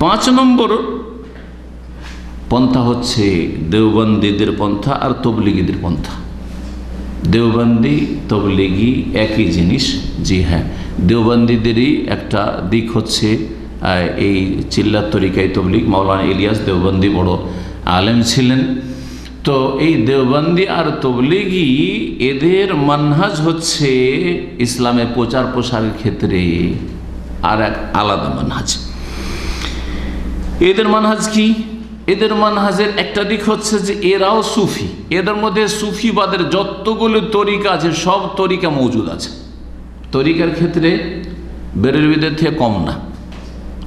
পাঁচ নম্বর পন্থা হচ্ছে দেওবন্দীদের পন্থা আর তবলিগীদের পন্থা। দেওবন্দি, তবলিগি একই জিনিস, জি হ্যাঁ। দেওবন্দীদেরই একটা দিক হচ্ছে এই চিল্লার তরিকায় তবলিগ। মাওলানা ইলিয়াস দেওবন্দি বড় আলেম ছিলেন। তো এই দেওবন্দি আর তবলিগি, এদের মানহাজ হচ্ছে ইসলামের প্রচার প্রসারের ক্ষেত্রে আর এক আলাদা মানহাজ। এদের মানহাজ কি? এদের মানহাজের একটা দিক হচ্ছে যে এরাও সুফি। এদের মধ্যে সুফিবাদের যতগুলো তরিকা আছে, সব তরিকা মজুদ আছে। তরিকার ক্ষেত্রে বেরেলবিদের থেকে কম না।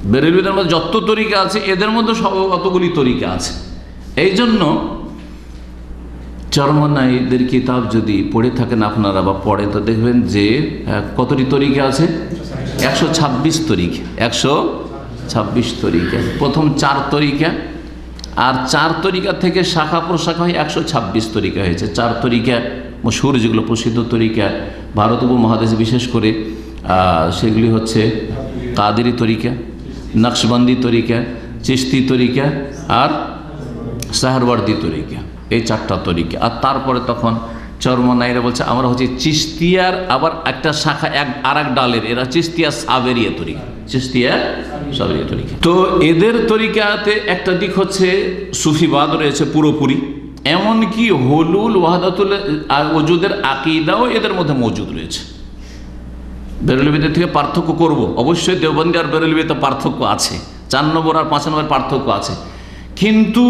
বেরেলবিদের মধ্যে যত তরিকা আছে, এদের মধ্যে সব অতগুলি তরিকা আছে। এই জন্য চরমনাইদের কিতাব যদি পড়ে থাকেন আপনারা বা পড়ে, তো দেখবেন যে কতটি তরিকা আছে? একশো ছাব্বিশ তরিকা। একশো ছাব্বিশ তরিকা। প্রথম চার তরিকা, আর চার তরিকা থেকে শাখা প্রশাখা হয়ে একশো ছাব্বিশ তরিকা হয়েছে। চার তরিকা মশহুর, যেগুলো প্রসিদ্ধ তরিকা, ভারত উপমহাদেশে বিশেষ করে সেগুলি হচ্ছে কাদেরি তরিকা, নকশবন্দি তরিকা চিস্তি তরিকা, আর সাহারওয়ার্দি তরিকা, এই চারটা তরিকা। আর তারপরে তখন চর্মনাইরা বলছে, আমরা হচ্ছে চিস্তিয়ার আবার একটা শাখা এক আর ডালের, এরা চিস্তিয়া সাবেরিয়া তরিকা। চিস্তিয়া তো এদের তরিকাতে একটা দিক হচ্ছে সুফিবাদ রয়েছে পুরোপুরি। এমনকি হলুল ওয়াহাদাতুল ওজুদের আকিদাও এদের মধ্যে মজুদ রয়েছে। বেরলবিদের থেকে পার্থক্য করব। অবশ্যই দেওবন্দি আর বেরলবিতে পার্থক্য আছে। চার নম্বর আর পাঁচ নম্বর পার্থক্য আছে। কিন্তু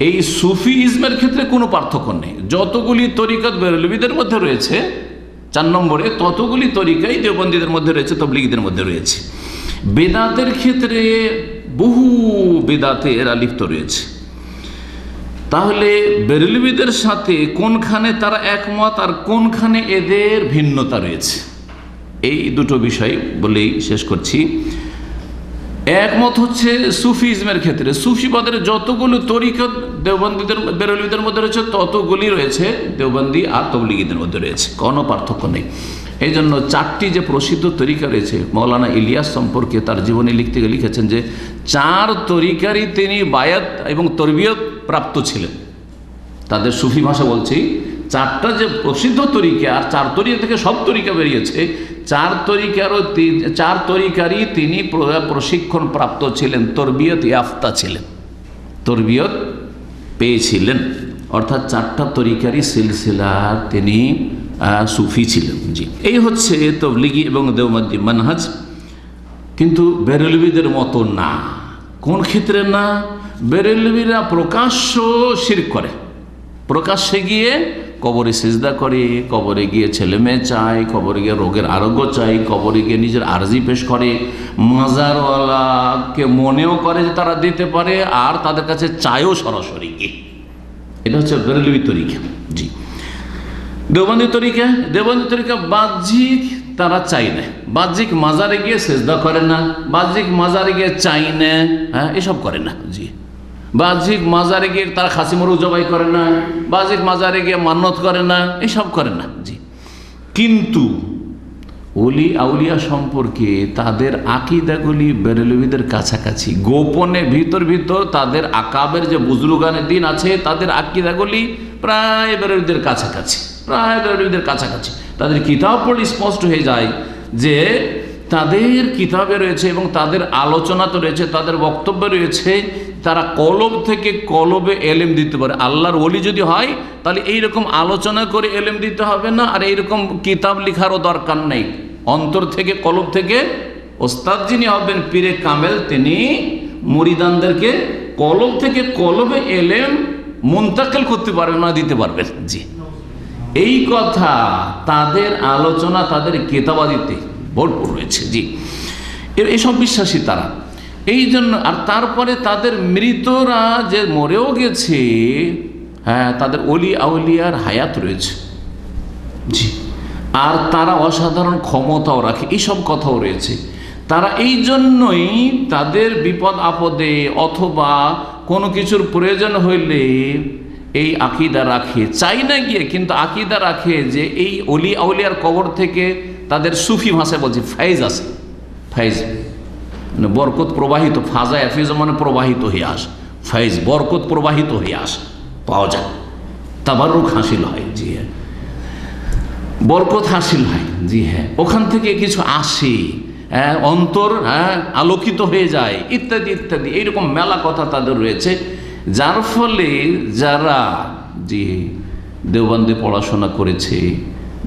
এই সুফি ইজমের ক্ষেত্রে কোনো পার্থক্য নেই। যতগুলি তরিকত বেরলবিদের মধ্যে রয়েছে, চার নম্বরে ততগুলি তরিকাই দেওবন্দীদের মধ্যে রয়েছে, তবলিগীদের মধ্যে রয়েছে। বেদাতের ক্ষেত্রে বহু বেদাতে এরা লিপ্ত রয়েছে। তাহলে বেরলবিদের সাথে কোনখানে তারা একমত আর কোনখানে এদের ভিন্নতা রয়েছে? এই দুটো বিষয় বলেই শেষ করছি। একমত হচ্ছে সুফিজমের ক্ষেত্রে। সুফিবাদের যতগুলো তরিকত দেওবন্দীদের বেরলিদের মধ্যে রয়েছে, ততগুলি রয়েছে দেওবন্দি আর তবলিগীদের মধ্যে রয়েছে। কোনো পার্থক্য নেই। এই জন্য চারটি যে প্রসিদ্ধ তরিকা রয়েছে, মৌলানা ইলিয়াস সম্পর্কে তার জীবনী লিখতে গিয়ে লিখেছেন যে, চার তরিকারই তিনি বায়াত এবং তরবিয়ত প্রাপ্ত ছিলেন। তাদের সুফি ভাষা বলছি, চারটা যে প্রসিদ্ধ তরিকা, আর চার তরিকা থেকে সব তরিকা বেরিয়েছে, চার তরিকারও চার তরিকারই তিনি প্র- প্রশিক্ষণ প্রাপ্ত ছিলেন, তরবিয়ত ইয়াফতা ছিলেন। তরবিয়ত পেয়েছিলেন। অর্থাৎ চারটা তরিকারই সিলসিলা তিনি সুফি ছিলেন জি এই হচ্ছে তবলিগি এবং দেওমদ্দি মানহাজ। কিন্তু বেরেলবিদের মতো না। কোন ক্ষেত্রে না? বেরেলবিরা প্রকাশ্য শির করে। প্রকাশ্যে গিয়ে কবরে সেজদা করে, কবরে গিয়ে ছেলে মেয়ে চায়, কবরে গিয়ে রোগের আরোগ্য চাই কবরে গিয়ে নিজের আর্জি পেশ করে। মাজারওয়ালাকে মনেও করে যে তারা দিতে পারে, আর তাদের কাছে চায়ও সরাসরি গিয়ে। এটা হচ্ছে বেরেলবি তরিকা। জি। দেওবন্দি তরিকা দেওবন্দি তরিকা বাহ্যিক তারা চাই না বাহ্যিক মাজারে গিয়ে সেজদা করে না, বাহ্যিক মাজারে গিয়ে চাই না হ্যাঁ এসব করে না, জি। বাহ্যিক মাজারে গিয়ে তারা খাসি মরু জবাই করে না, বাহ্যিক মাজারে গিয়ে মান্নত করে না, এসব করে না, জি। কিন্তু অলি আউলিয়া সম্পর্কে তাদের আকিদাগুলি বেরেলবিদের কাছাকাছি। গোপনে ভিতর ভিতর তাদের আকাবের যে বুজরুগানের দিন আছে, তাদের আকিদাগুলি প্রায় বেরেলবিদের কাছাকাছি। প্রায় কাছাকাছি। তাদের কিতাব পড়লে স্পষ্ট হয়ে যায় যে তাদের কিতাবে রয়েছে এবং তাদের আলোচনা তো রয়েছে, তাদের বক্তব্য রয়েছে, তারা কলব থেকে কলবে এলেম দিতে পারে। আল্লাহর ওলি যদি হয়, তাহলে এইরকম আলোচনা করে এলেম দিতে হবে না, আর এইরকম কিতাব লেখারও দরকার নেই। অন্তর থেকে কলব থেকে ওস্তাদ যিনি হবেন, পীরে কামেল, তিনি মুরিদানদেরকে কলব থেকে কলবে এলেম মুন্তাকেল করতে পারবেন না, দিতে পারবেন। জি। এই কথা, তাদের আলোচনা, তাদের কেতাবাদিতে ভরপুর রয়েছে, জি। এ- এসব বিশ্বাসী তারা। এই জন্য, আর তারপরে তাদের মৃতরা যে মরেও গেছে হ্যাঁ তাদের অলি আউলিয়ার হায়াত রয়েছে, জি। আর তারা অসাধারণ ক্ষমতাও রাখে এইসব কথাও রয়েছে। তারা এই জন্যই তাদের বিপদ আপদে অথবা কোনো কিছুর প্রয়োজন হইলে এই আকিদা রাখে চাই না গিয়ে কিন্তু আকিদা রাখে যে এই অলি আউলিয়ার কবর থেকে তাদের সুফি ভাষায় বলছে ফাইজ আছে ফাইজ। মানে বরকত প্রবাহিত ফাজা এফিজ মানে প্রবাহিত হয়ে আস ফাইজ বরকত প্রবাহিত হয়ে আস পাওয়া যায়। তাবারুক হাসিল হয় জি হ্যাঁ। বরকত হাসিল হয় জি হ্যাঁ। ওখান থেকে কিছু আসে হ্যাঁ, অন্তর হ্যাঁ, আলোকিত হয়ে যায় ইত্যাদি ইত্যাদি। এইরকম মেলা কথা তাদের রয়েছে। যার ফলে যারা জি দেওবন্দে পড়াশোনা করেছে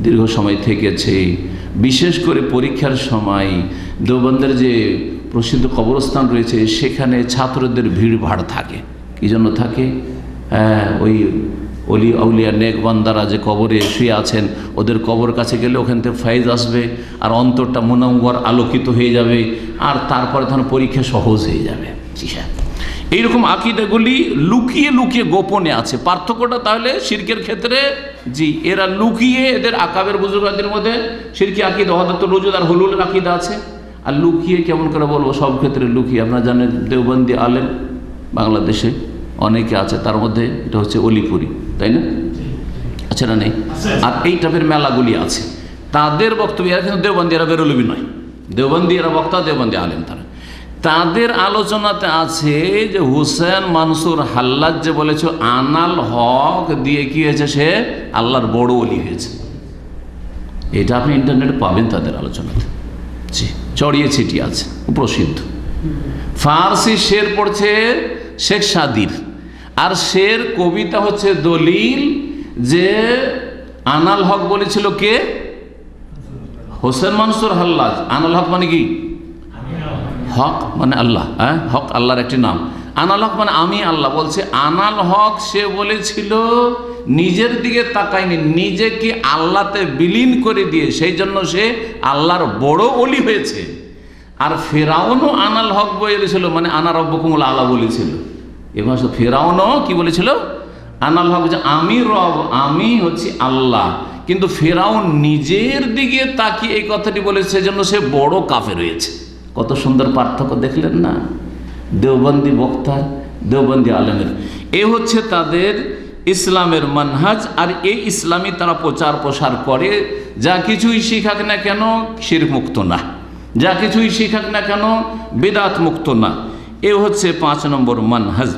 দীর্ঘ সময় থেকেছে বিশেষ করে পরীক্ষার সময় দেওবন্দের যে প্রসিদ্ধ কবরস্থান রয়েছে সেখানে ছাত্রদের ভিড় ভাড় থাকে। কী জন্য থাকে? হ্যাঁ, ওই অলি আউলিয়া নেক বান্দারা যে কবরে শুয়ে আছেন ওদের কবর কাছে গেলে ওখান থেকে ফাইজ আসবে আর অন্তরটা মনোঙ্গর আলোকিত হয়ে যাবে আর তারপরে তখন পরীক্ষা সহজ হয়ে যাবে। জি হ্যাঁ এইরকম আকিদাগুলি লুকিয়ে লুকিয়ে গোপনে আছে। পার্থক্যটা তাহলে শির্কের ক্ষেত্রে জি, এরা লুকিয়ে এদের আকাবের বুজুর্গদের মধ্যে শিরকি আকিদা হঠাৎ রোজুদ আর হলুলের আকিদা আছে। আর লুকিয়ে কেমন করে বলব, সব ক্ষেত্রে লুকিয়ে। আপনারা জানেন দেওবন্দি আলেম বাংলাদেশে অনেকে আছে, তার মধ্যে এটা হচ্ছে অলিপুরি, তাই না? আচ্ছা না নেই? আর এই টাইপের মেলাগুলি আছে। তাদের বক্তব্য, এরা কিন্তু দেওবন্দি, এরা বেরোলবি নয়। দেওবন্দি এরা বক্তা, দেওবন্দি আলেম তারা। তাদের আলোচনাতে আছে যে হুসেন মানসুর হাল্লাদ যে বলেছে, আনাল হক দিয়ে কি হয়েছে সে? আল্লাহর বড় অলি হয়েছে। এটা আপনি ইন্টারনেটে পাবেন তাদের আলোচনাতে। জি, চড়িয়ে ছিটিয়ে আছে, প্রসিদ্ধ। ফার্সি শের পড়ছে শেখ সাদির। আর শের কবিতা হচ্ছে দলিল যে আনাল হক বলেছিল কে? হোসেন মানসুর হাল্লাজ আনাল হক মানে কি? হক মানে আল্লাহ হ্যাঁ? হক আল্লাহর একটি নাম। আনাল হক মানে আমি আল্লাহ বলছে, আনাল হক সে বলেছিল, নিজের দিকে তাকায়নি, নিজেকে আল্লাহতে বিলীন করে দিয়ে, সেই জন্য সে আল্লাহর বড় অলি হয়েছে। আর ফেরাউনও আনাল হক বলেছিল মানে আনা রব্বকুমুল আল্লাহ বলেছিল। এবং ফেরাউনও কি বলেছিল? আনাল হক যে আমি রব, আমি হচ্ছি আল্লাহ। কিন্তু ফেরাউন নিজের দিকে তাকিয়ে এই কথাটি বলেছে সেজন্য সে বড় কাফে রয়েছে কত সুন্দর পার্থক্য দেখলেন না? দেওবন্দি বক্তার দেওবন্দি আলমের। এ হচ্ছে তাদের ইসলামের মানহাজ, আর এই ইসলামই তারা প্রচার প্রসার করে। যা কিছুই শিখাক না কেন শির মুক্ত না। যা কিছুই শিখাক না কেন বেদাত মুক্ত না। এ হচ্ছে পাঁচ নম্বর মানহাজ।